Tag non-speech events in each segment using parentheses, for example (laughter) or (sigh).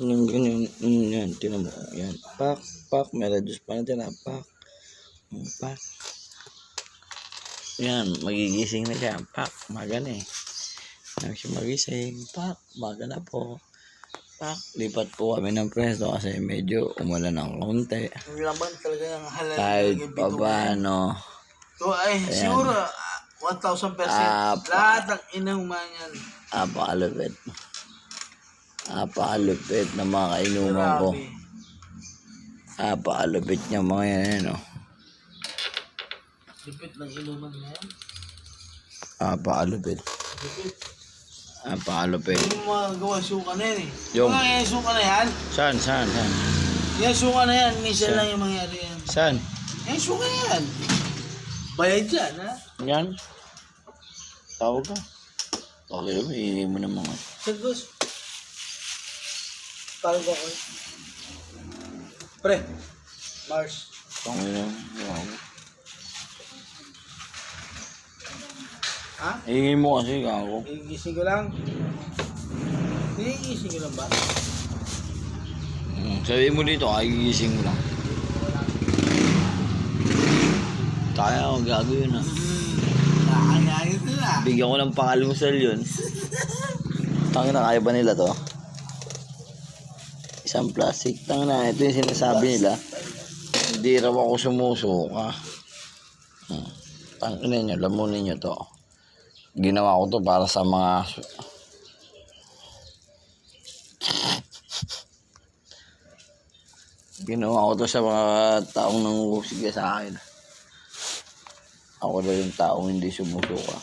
Yung ganyan, mm, yan, tinan mo. Yan, pak, pak, may reduce pa natin na, pak. Mm, Pak. Yan, magigising na siya. Pak, maga na eh. Nang siya magising, pak, maga na po. Pak, lipat po kami ng presto kasi medyo umulan ng konti. Ang laman talaga ng halal. Kahit pa paano, So, ay, siguro, ah, 1,000%. Ah, Lahat ng inuman yan. apakalupit. Apakalupit na mga kainuman ko. Grabe. Apakalupit niya mga yan, ano. Lipit ng inuman na yan. Apakalupit. Lipit. Apakalupit. Yung mga gawa suka na yan eh. Yung- Mga yan suka na yan. Saan, saan, saan? Yan suka na yan. Minsan lang yung mangyari yan. Saan? Yan suka na yan. Bayad dyan ha. Yan. Tawag ka. Okay, hindi mo na mga. Sagos. Tawag ako. Pre. Mars. Tangin na. Wow. Ha? Hingin mo kasi ako. Igising ko lang. Igising ko lang ba? Hmm, sabihin mo dito, ay gigising mo lang. Kaya ako, gago yun ah. Na. Bigyan ko ng pangalmusal yun. (laughs) Tangin na, kaya ba nila to? Isang plastic. Tangin na, ito yung sinasabi nila. Hindi raw ako sumusuka. Hmm. Tangin na nyo, lamunin nyo to. Ginawa ko to para sa mga... Ginawa ko to sa mga taong nanguhusga sa akin. Ako na yung taong hindi sumusuka.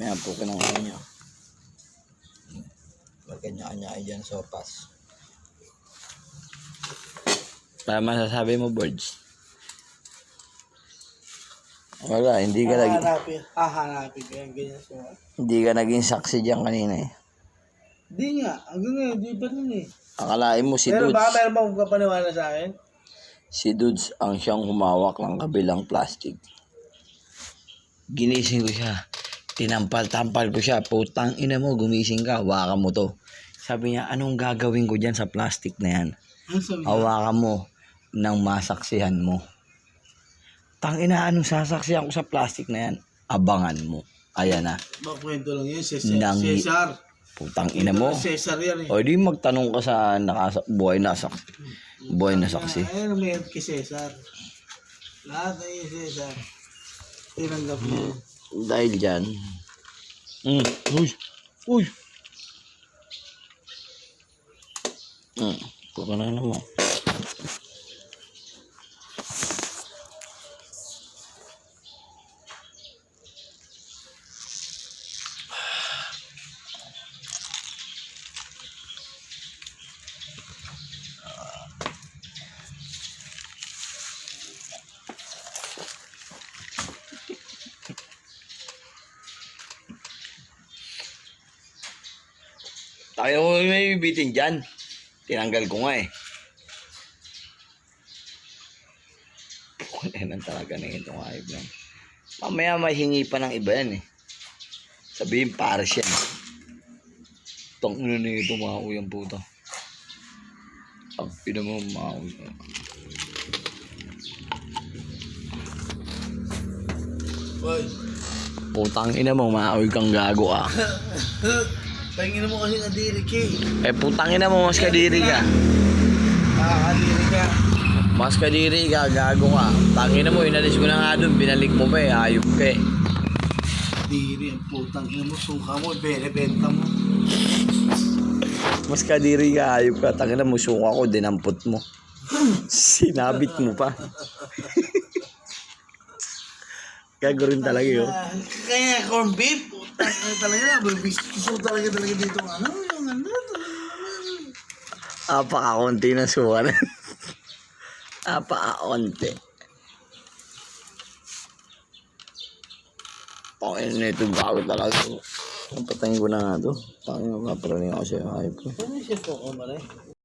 Kaya po kinakain nyo. Magkanya-kanya dyan sopas. Para masasabi mo, birds. Wala, hindi ka, nag, Hahanapin. Hahanapin ko yung ganyan suka. hindi ka naging saksi dyan kanina eh. Di nga. Hanggang ngayon, di pa rin eh. Akalain mo si Pero Dudes. baka meron bang kapaniwala sa akin? Si Dudes ang siyang humawak ng kabilang plastic. Ginising ko siya. Tinampal-tampal ko siya. Putang ina mo, gumising ka. Hawakan mo to. Sabi niya, anong gagawin ko dyan sa plastic na yan? Hawakan mo nang masaksihan mo. Tang ina, anong sasaksihan ko sa plastic na yan? Abangan mo. Ayan na. Baka kwento lang yun. Cesar. Nang- Cesar. Putang ina mo. Cesar yan eh. O di magtanong ka sa nakasa buhay na saksi. Buhay na saksi. Ayun ang mayroon kay Cesar. Lahat ay Cesar. Tinanggap niya. Dahil dyan. Mm. Uy. Uy. Mm. Kuka na naman. Tayo mo may bibitin dyan. Tinanggal ko nga eh. Kulinan talaga na itong ayib lang. Mamaya mahingi pa ng iba yan eh. Sabihin pares yan. Tong ino na ito mga uyang puta. Ang pina mo mga uyang. Putang ina mo, maaoy kang gago ah. (laughs) Pahingin mo kasi kadiri kay. Eh putang ina mo, mas kadiri ka. Nakakadiri ka. Mas kadiri ka, gago ka. Tangina mo, inalis mo na nga doon, binalik mo pa eh, ayop ka eh. Diri ang putang ina mo. Suka mo. Benebenta mo. Mas kadiri ka, ayop ka. Tangina mo, suka ko, dinampot mo. Sinabit mo pa. Gago rin talaga yun. Ah, Kaya corn beef. Ina talaga. Gusto talaga talaga dito. Ano yung ano? Apaka-konti na suka na. (laughs) Apaka-konti. Pangin na ito, bago talaga. Napatayin ko na nga to. Pangin na, ako siya, ayop ko. Ano siya po ko malay?